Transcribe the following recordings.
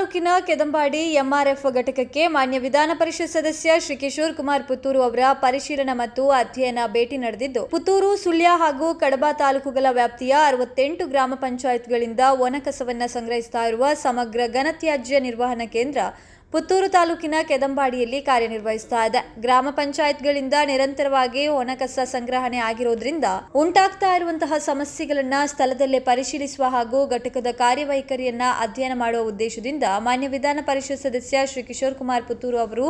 ತಾಲೂಕಿನ ಕೆದಂಬಾಡಿ ಎಂಆರ್ಎಫ್ ಘಟಕಕ್ಕೆ ಮಾನ್ಯ ವಿಧಾನ ಪರಿಷತ್ ಸದಸ್ಯ ಶ್ರೀ ಕಿಶೋರ್ ಕುಮಾರ್ ಪುತ್ತೂರು ಅವರ ಪರಿಶೀಲನಾ ಮತ್ತು ಅಧ್ಯಯನ ಭೇಟಿ ನಡೆದಿದ್ದು, ಪುತ್ತೂರು, ಸುಳ್ಯ ಹಾಗೂ ಕಡಬ ತಾಲೂಕುಗಳ ವ್ಯಾಪ್ತಿಯ ಅರವತ್ತೆಂಟು ಗ್ರಾಮ ಪಂಚಾಯತ್ಗಳಿಂದ ಒಣಕಸವನ್ನು ಸಂಗ್ರಹಿಸ್ತಾ ಇರುವ ಸಮಗ್ರ ಘನತ್ಯಾಜ್ಯ ನಿರ್ವಹಣಾ ಕೇಂದ್ರ ಪುತ್ತೂರು ತಾಲೂಕಿನ ಕೆದಂಬಾಡಿಯಲ್ಲಿ ಕಾರ್ಯನಿರ್ವಹಿಸ್ತಾ ಇದೆ. ಗ್ರಾಮ ಪಂಚಾಯತ್ಗಳಿಂದ ನಿರಂತರವಾಗಿ ಒಣಕಸ ಸಂಗ್ರಹಣೆ ಆಗಿರೋದ್ರಿಂದ ಉಂಟಾಗ್ತಾ ಇರುವಂತಹ ಸಮಸ್ಯೆಗಳನ್ನ ಸ್ಥಳದಲ್ಲೇ ಪರಿಶೀಲಿಸುವ ಹಾಗೂ ಘಟಕದ ಕಾರ್ಯವೈಖರಿಯನ್ನ ಅಧ್ಯಯನ ಮಾಡುವ ಉದ್ದೇಶದಿಂದ ಮಾನ್ಯ ವಿಧಾನ ಪರಿಷತ್ ಸದಸ್ಯ ಶ್ರೀ ಕಿಶೋರ್ ಕುಮಾರ್ ಪುತ್ತೂರು ಅವರು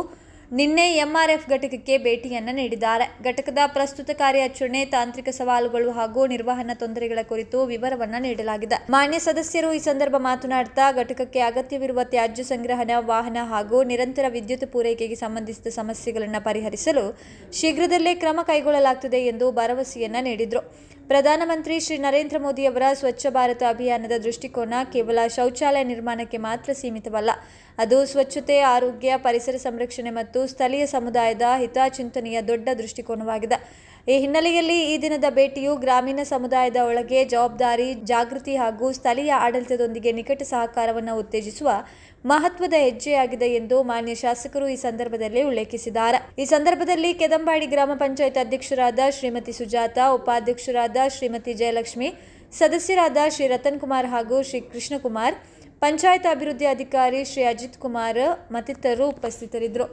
ನಿನ್ನೆ ಎಂಆರ್ಎಫ್ ಘಟಕಕ್ಕೆ ಭೇಟಿಯನ್ನು ನೀಡಿದ್ದಾರೆ. ಘಟಕದ ಪ್ರಸ್ತುತ ಕಾರ್ಯಾಚರಣೆ, ತಾಂತ್ರಿಕ ಸವಾಲುಗಳು ಹಾಗೂ ನಿರ್ವಹಣಾ ತೊಂದರೆಗಳ ಕುರಿತು ವಿವರವನ್ನು ನೀಡಲಾಗಿದೆ. ಮಾನ್ಯ ಸದಸ್ಯರು ಈ ಸಂದರ್ಭ ಮಾತನಾಡುತ್ತಾ ಘಟಕಕ್ಕೆ ಅಗತ್ಯವಿರುವ ತ್ಯಾಜ್ಯ ಸಂಗ್ರಹಣ, ವಾಹನ ಹಾಗೂ ನಿರಂತರ ವಿದ್ಯುತ್ ಪೂರೈಕೆಗೆ ಸಂಬಂಧಿಸಿದ ಸಮಸ್ಯೆಗಳನ್ನು ಪರಿಹರಿಸಲು ಶೀಘ್ರದಲ್ಲೇ ಕ್ರಮ ಕೈಗೊಳ್ಳಲಾಗುತ್ತದೆ ಎಂದು ಭರವಸೆಯನ್ನ ನೀಡಿದರು. ಪ್ರಧಾನಮಂತ್ರಿ ಶ್ರೀ ನರೇಂದ್ರ ಮೋದಿ ಅವರ ಸ್ವಚ್ಛ ಭಾರತ ಅಭಿಯಾನದ ದೃಷ್ಟಿಕೋನ ಕೇವಲ ಶೌಚಾಲಯ ನಿರ್ಮಾಣಕ್ಕೆ ಮಾತ್ರ ಸೀಮಿತವಲ್ಲ. ಅದು ಸ್ವಚ್ಛತೆ, ಆರೋಗ್ಯ, ಪರಿಸರ ಸಂರಕ್ಷಣೆ ಮತ್ತು ಸ್ಥಳೀಯ ಸಮುದಾಯದ ಹಿತಚಿಂತನೆಯ ದೊಡ್ಡ ದೃಷ್ಟಿಕೋನವಾಗಿದೆ. ಈ ಹಿನ್ನೆಲೆಯಲ್ಲಿ ಈ ದಿನದ ಭೇಟಿಯು ಗ್ರಾಮೀಣ ಸಮುದಾಯದ ಒಳಗೆ ಜವಾಬ್ದಾರಿ, ಜಾಗೃತಿ ಹಾಗೂ ಸ್ಥಳೀಯ ಆಡಳಿತದೊಂದಿಗೆ ನಿಕಟ ಸಹಕಾರವನ್ನು ಉತ್ತೇಜಿಸುವ ಮಹತ್ವದ ಹೆಜ್ಜೆಯಾಗಿದೆ ಎಂದು ಮಾನ್ಯ ಶಾಸಕರು ಈ ಸಂದರ್ಭದಲ್ಲಿ ಉಲ್ಲೇಖಿಸಿದ್ದಾರೆ. ಈ ಸಂದರ್ಭದಲ್ಲಿ ಕೆದಂಬಾಡಿ ಗ್ರಾಮ ಪಂಚಾಯತ್ ಅಧ್ಯಕ್ಷರಾದ ಶ್ರೀಮತಿ ಸುಜಾತ, ಉಪಾಧ್ಯಕ್ಷರಾದ ಶ್ರೀಮತಿ ಜಯಲಕ್ಷ್ಮಿ, ಸದಸ್ಯರಾದ ಶ್ರೀ ರತನ್ ಕುಮಾರ್ ಹಾಗೂ ಶ್ರೀ ಕೃಷ್ಣಕುಮಾರ್, ಪಂಚಾಯತ್ ಅಭಿವೃದ್ಧಿ ಅಧಿಕಾರಿ ಶ್ರೀ ಅಜಿತ್ ಕುಮಾರ್ ಮತ್ತಿತರರು ಉಪಸ್ಥಿತರಿದ್ದರು.